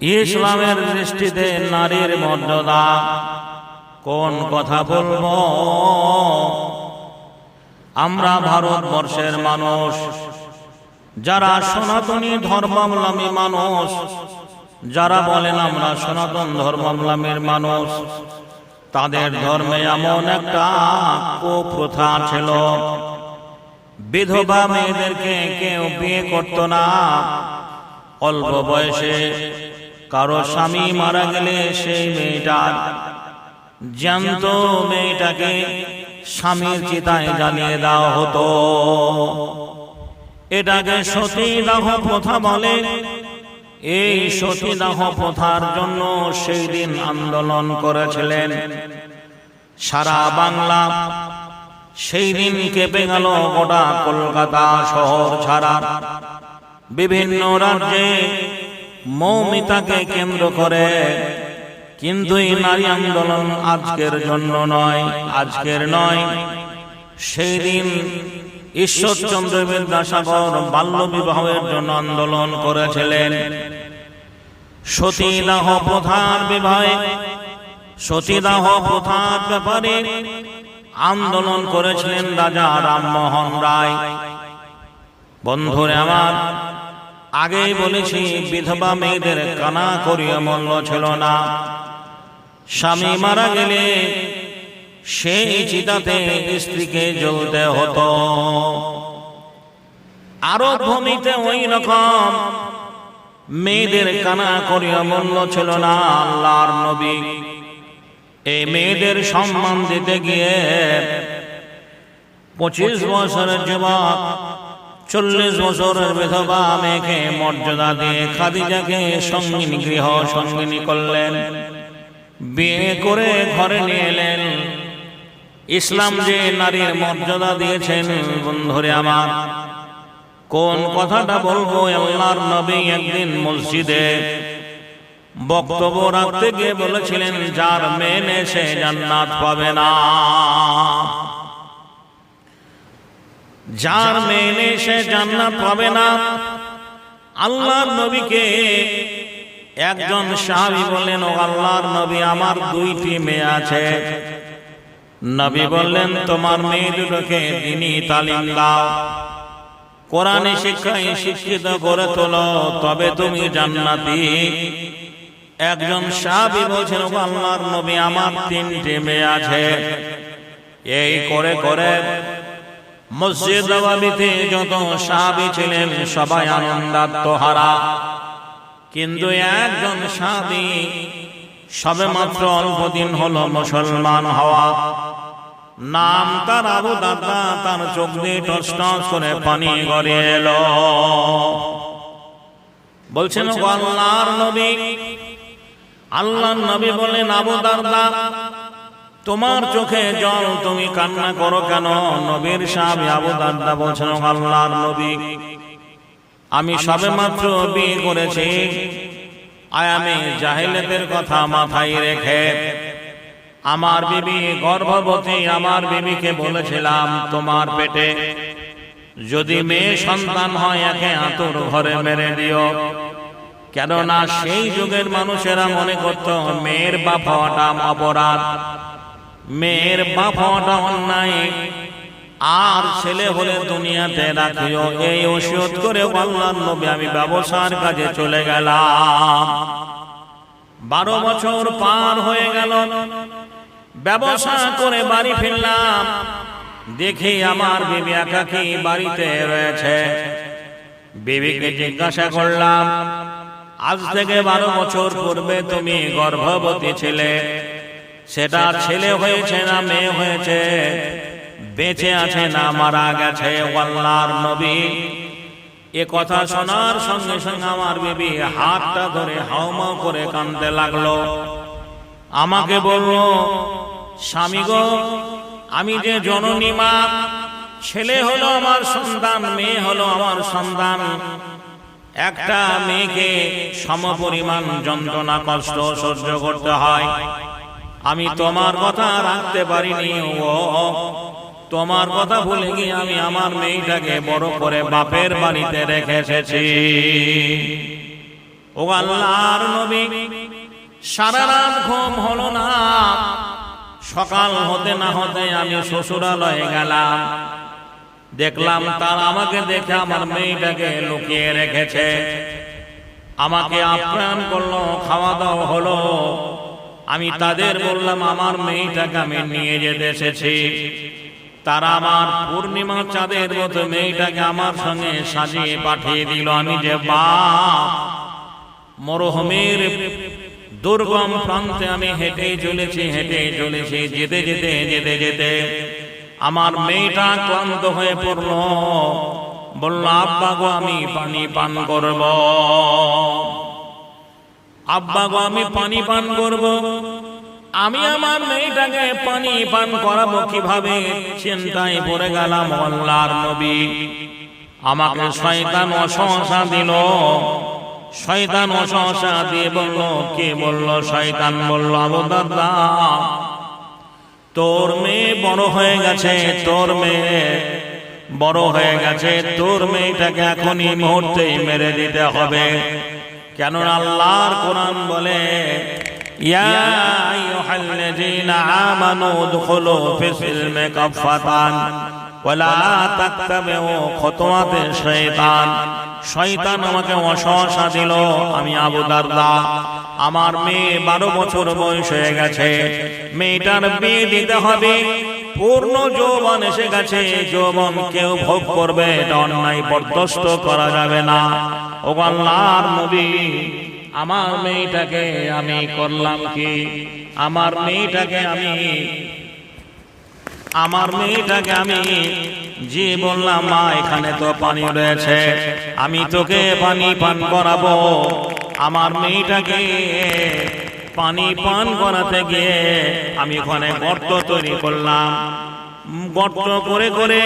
ইসলামের দৃষ্টিতে নারীর মর্যাদা। কোন কথা বলব? আমরা ভারতবর্ষের মানুষ, যারা সনাতনী ধর্মাবলম্বী মানুষ, যারা বলেন আমরা সনাতন ধর্মাবলম্বীর মানুষ, তাদের ধর্মে এমন একটা কুপ্রথা ছিল। বিধবা মেয়েদেরকে কেউ বিয়ে করত না। অল্প বয়সে কারও স্বামী মারা গেলে সেই মেয়েটার জ্যান্ত মেয়েটাকে স্বামীর চিতায় জ্বালিয়ে দেওয়া হতো। এটাকে সতীদাহ প্রথা বলে। এই সতীদাহ প্রথার জন্য সেই দিন আন্দোলন করেছিলেন। সারা বাংলা সেই দিন কেঁপে গেল গোটা কলকাতা শহর ছাড়া। বিভিন্ন রাজ্যে মৌমিতাকে কেন্দ্র করে। কিন্তু এই নারী আন্দোলন আজকের জন্য নয়, আজকের নয়। সেই দিন ঈশ্বরচন্দ্র বিদ্যাসাগর বাল্য বিবাহের জন্য আন্দোলন করেছিলেন। সতীদাহ প্রধান বিবাহে, সতীদাহ প্রথার ব্যাপারে আন্দোলন করেছিলেন রাজা রামমোহন রায়। বন্ধুরে আমার আগেই বলেছি বিধবা মেয়েদের কানা করিয়া মূল্য ছিল না। স্বামী মারা গেলে সেই চিতাতে স্ত্রীকে জ্বলতে হতো। আরও ভূমিতে ওই রকম মেয়েদের কানা করিয়া মূল্য ছিল না আল্লাহর নবী। এই মেয়েদের সম্মান দিতে গিয়ে পঁচিশ বছরের যুবক চল্লিশ বছরের বিধবা মেয়েকে মর্যাদা দিয়ে খাদিজাকে সঙ্গিনী গৃহ সঙ্গিনী করলেন। বিয়ে করে ঘরে নিয়ে এলেন। ইসলাম যে নারীর মর্যাদা দিয়েছেন বন্ধুরে আমার, কোন কথাটা বলব আল্লাহর নবী একদিন মসজিদে বক্তব্য রাখতে গিয়ে বলেছিলেন, যার মেনে সে জান্নাত পাবে না। যার মেনে সে জান্নাত পাবে না। আল্লাহর নবীকে একজন সাহাবি বললেন ও আল্লাহর নবী আমার দুইটি মেয়ে আছে। নবী বললেন তোমার মেয়ে দুটোকে তিনি তালিম দাও। কোরআনে শিক্ষায় শিক্ষিত করে তোলো তবে তুমি জান্নাতি। একজন সাহাবি বলছেন ও আল্লাহর নবী আমার তিনটি মেয়ে আছে। এই করে করে মসজিদ নবাবিতে যত সাহাবি ছিলেন, সবাই আনন্দাত্মহারা। কিন্তু একজন সাহাবি সবে মাত্র অল্প দিন হলো মুসলমান হওয়া। নাম তার আবু দাদা, তার চোখ দিয়ে টস টস করে পানি গড়ে এলো। বলছেন আল্লাহর নবী? আল্লাহর নবী বলেন আবু দাদা তোমার চোখে জল তুমি কান্না করো কেন? নবীর সাহেব আবু দাদা বলছেন ও আল্লাহর নবী। আমি সবে মাত্র বিয়ে করেছি। আয় আমি জাহিলেদের কথা মাথায় রেখে আমার বিবি গর্ভবতী, আমার বিবিকে বলেছিলাম, তোমার পেটে যদি মেয়ে সন্তান হয়, একে আতুর ঘরে মেরে দিও। কেননা সেই যুগের মানুষেরা মনে করত, মেয়ের বাপ হওয়াটা অপরাধ। মেয়ের বাপ অন্যায় আর ছেলে হলে দুনিয়াতে রাখিও, এই ওষুধ করে বললাম নবী, আমি ব্যবসার কাজে চলে গেলাম। বারো বছর পার হয়ে গেল, ব্যবসা করে বাড়ি ফিরলাম। দেখি আমার বিবি একাকি বাড়িতে রয়েছে। বিবিকে জিজ্ঞাসা করলাম, আজ থেকে বারো বছর পূর্বে তুমি গর্ভবতী ছিলে? সেটা ছেলে হয়েছে না মেয়ে হয়েছে? বেঁচে আছে না মারা গেছে আল্লাহর নবী? এ কথা শোনার সঙ্গে সঙ্গে আমার বিবি হাতটা ধরে হাউমাউ করে কানতে লাগল। আমাকে বলল স্বামী গো আমি যে জননী মা ছেলে হলো আমার সন্তান মেয়ে হলো আমার সন্তান। একটা মেয়েকে সমপরিমাণ যন্ত্রণা কষ্ট সহ্য করতে হয়। আমি তোমার কথা রাখতে পারিনি ও। তোমার কথা ভুলে গিয়ে আমি আমার মেয়েটাকে বড় করে বাপের বাড়িতে রেখে এসেছি ও আল্লাহর নবী সারা রাত ঘুম হলো না। সকাল হতে না হতে আমি শ্বশুরালয়ে গেলাম। দেখলাম তার আমাকে দেখে আমার মেয়েটাকে লুকিয়ে রেখেছে। আমাকে আপ্যায়ন করল খাওয়া দাওয়া হলো। আমি তাদের বললাম আমার মেয়েটাকে আমি নিয়ে যেতে এসেছি। তারা আমার পূর্ণিমা চাঁদের মতো মেয়েটাকে আমার সঙ্গে সাজিয়ে পাঠিয়ে দিল। আমি যে বা মরহমের দুর্গম প্রান্তে আমি হেঁটে চলেছি হেঁটে চলেছি যেতে যেতে যেতে যেতে আমার মেয়েটা ক্লান্ত হয়ে পড়ল। বলল আব্বা গো আমি পানি পান করব। আব্বা গো, আমি পানি পান করব। আমি আমার মেয়েটাকে পানি পান করাবো কীভাবে? চিন্তায় পড়ে গেলাম আল্লাহর নবী। আমাকে শয়তান অসহসা দিল। শয়তান অসহসা দিয়ে বলল, কে বলল? শয়তান বলল, আবু দাদা তোর মেয়ে বড় হয়ে গেছে, তোর মেয়ে বড় হয়ে গেছে, তোর মেয়েটাকে এখনই মুহূর্তেই মেরে দিতে হবে। কেন আল্লাহর কোরআন বলে শয়তান আমাকে আমি আবু আমার মেয়ে বারো বছর বয়স হয়ে গেছে, মেয়েটার বিয়ে দিতে হবে। পূর্ণ যৌবন এসে গেছে, যৌবন কেউ ভোগ করবে, এটা অন্যায় বরদস্ত করা যাবে না। ও আল্লাহর নবী, আমার মেয়েটাকে আমি করলাম কি? আমার মেয়েটাকে আমি, আমার মেয়েটাকে আমি যে বললাম, মা, এখানে তো পানি রয়েছে, আমি তোকে পানি পান করাবো। আমার মেয়েটাকে পানি পান করাতে গিয়ে আমি ওখানে গর্ত তৈরি করলাম। গর্ত করে করে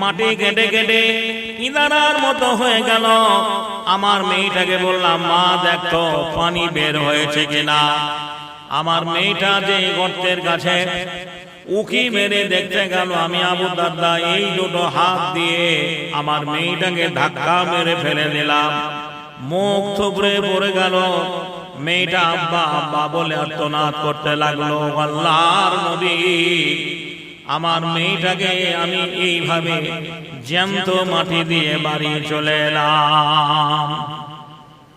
মাটি কেটে কেটে ইদারার মতো হয়ে গেল। আমার মেয়েটাকে বললাম, মা দেখতো পানি বের হয়েছে কিনা? আমার মেয়েটা যে গর্তের কাছে উকি মেরে দেখতে গেল, আমি আবু দাদা এই দুটো হাত দিয়ে আমার মেয়েটাকে ধাক্কা মেরে ফেলে দিলাম। মুখ থুবড়ে পড়ে গেল। মেয়েটা আব্বা আব্বা বলে আর্তনাদ করতে লাগল। আল্লাহর নবী, আমার মেয়েটাকে আমি এইভাবে জ্যান্ত মাটি দিয়ে বাড়ি চলে এলাম।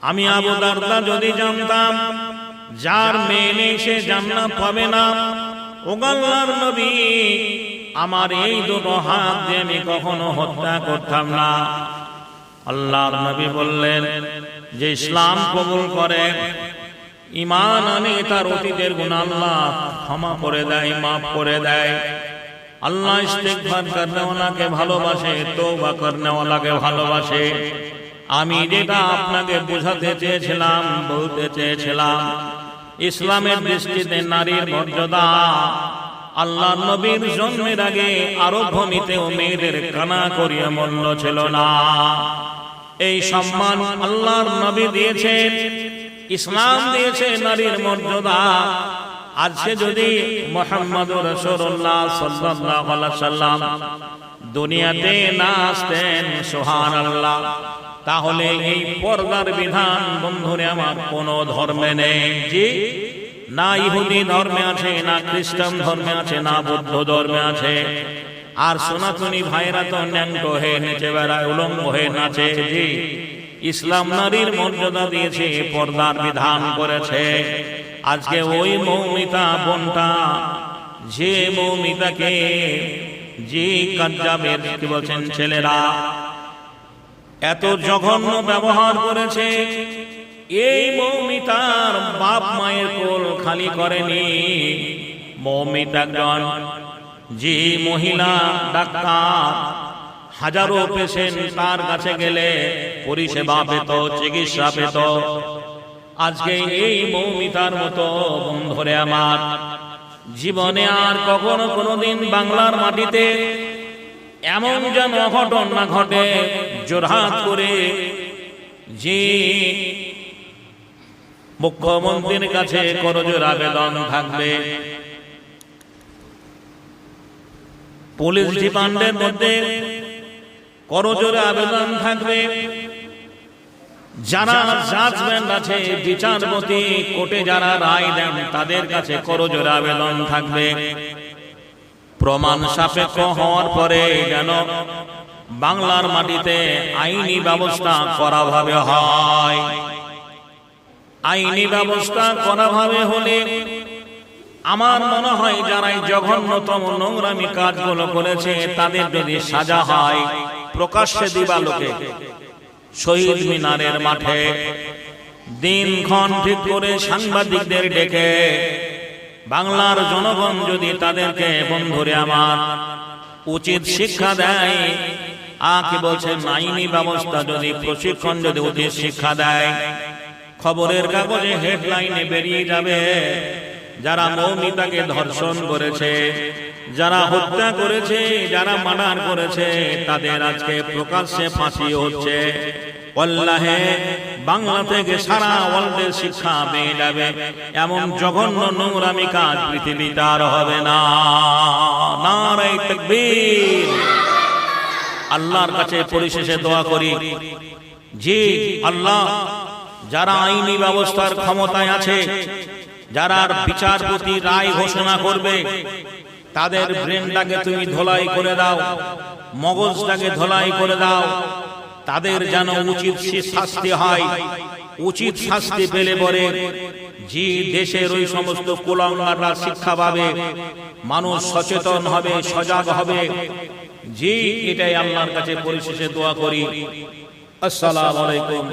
আমি আবু দারদা যদি জানতাম, যার মেয়ে নেই সে জান্নাত পাবে না। ও ওগাল্লার নবী, আমার এই দুটো হাত দিয়ে আমি কখনো হত্যা করতাম না। আল্লাহর নবী বললেন যে ইসলাম কবুল করে ইমান আনে তার অতীতের গুণ আল্লাহ ক্ষমা করে দেয়, মাফ করে দেয়। আল্লাহ ইস্তেকবার করনেওয়ালাকে ভালোবাসে তৌবা করনেওয়ালাকে ভালোবাসে। আমি যেটা আপনাকে বোঝাতে চেয়েছিলাম, বলতে চেয়েছিলাম, ইসলামের দৃষ্টিতে নারীর মর্যাদা। আল্লাহ নবীর জন্মের আগে আরব ভূমিতেও মেয়েদের কানা করিয়া মূল্য ছিল না। এই সম্মান আল্লাহর নবী দিয়েছেন, ইসলাম দিয়েছে নারীর মর্যাদা। আজকে যদি মোহাম্মদ রসুল্লাহ আলাইহি সাল্লাম দুনিয়াতে না আসতেন সোহান আল্লাহ তাহলে এই পর্দার বিধান বন্ধুরে আমার কোন ধর্মে নেই। না ইহুদি ধর্মে আছে, না খ্রিস্টান ধর্মে আছে, না বৌদ্ধ ধর্মে আছে। আর সনাতনী ভাইরা তো ন্যাংট হয়ে নেচে বেড়ায়, উলঙ্গ হয়ে নাচে জি। ইসলাম নারীর মর্যাদা দিয়েছে পর্দার বিধান করেছে। আজকে ওই মৌমিতা বোনটা, যে মৌমিতাকে যে কাঞ্জাবের কি বলছেন ছেলেরা, এত জঘন্য ব্যবহার করেছে, এই মৌমিতার বাপ মায়ের কোল খালি করেনি। মৌমিতাগণ যে মহিলা ডাক্তার হাজারো পেশেন্ট তার কাছে গেলে পরিষেবা পেত চিকিৎসা পেত। আজকে এই মৌমিতার মতো বন্ধরে আমার। জীবনে আর কখনো কোনোদিন বাংলার মাটিতে এমন যেন অঘটন না ঘটে জোরহাত করে। যে মুখ্যমন্ত্রীর কাছে করজোর আবেদন থাকবে। পুলিশ ডিপার্টমেন্টের মধ্যে করজোরে আবেদন থাকবে। যারা জাজমেন্ট আছে বিচারপতি কোর্টে যারা রায় দেন তাদের কাছে করজোর আবেদন থাকবে। প্রমাণ সাপেক্ষ হওয়ার পরে যেন বাংলার মাটিতে আইনি ব্যবস্থা করা ভাবে হয়। আইনি ব্যবস্থা করা ভাবে হলে আমার মনে হয় যারা এই জঘন্যতম নোংরামি কাজগুলো করেছে, তাদের যদি সাজা হয়, প্রকাশ্যে দিবালোকে শহীদ মিনারের মাঠে দিন দিনক্ষণ ঠিক করে সাংবাদিকদের ডেকে, বাংলার জনগণ যদি তাদেরকে, বন্ধুরে আমার, উচিত শিক্ষা দেয় আ কি বলছেন আইনি ব্যবস্থা যদি প্রশিক্ষণ যদি উচিত শিক্ষা দেয়, খবরের কাগজে হেডলাইনে বেরিয়ে যাবে। যারা মৌমিতাকে ধর্ষণ করেছে, যারা হত্যা করেছে, যারা মার্ডার করেছে, তাদের আজকে প্রকাশ্যে ফাঁসি হচ্ছে। অল্লাহে বাংলা থেকে সারা ওয়ার্ল্ডের শিক্ষা পেয়ে যাবে। এমন জঘন্য নোংরামি কাজ পৃথিবীতে আর হবে না। নারাই তাকবীর। আল্লাহর কাছে পরিশেষে দোয়া করি। জি, আল্লাহ, যারা আইনি ব্যবস্থার ক্ষমতায় আছে যারা বিচারপতি রায় ঘোষণা করবে, তাদের ব্রেনটাকে তুমি ধোলাই করে দাও, মগজটাকে ধোলাই করে দাও, তাদের যেন উচিত শাস্তি হয়, উচিত শাস্তি পেলে পরে যে দেশের ওই সমস্ত কুলাঙ্গাররা শিক্ষা পাবে, মানুষ সচেতন হবে, সজাগ হবে জি এটাই আল্লাহর কাছে পরিশেষে দোয়া করি। আসসালামু আলাইকুম।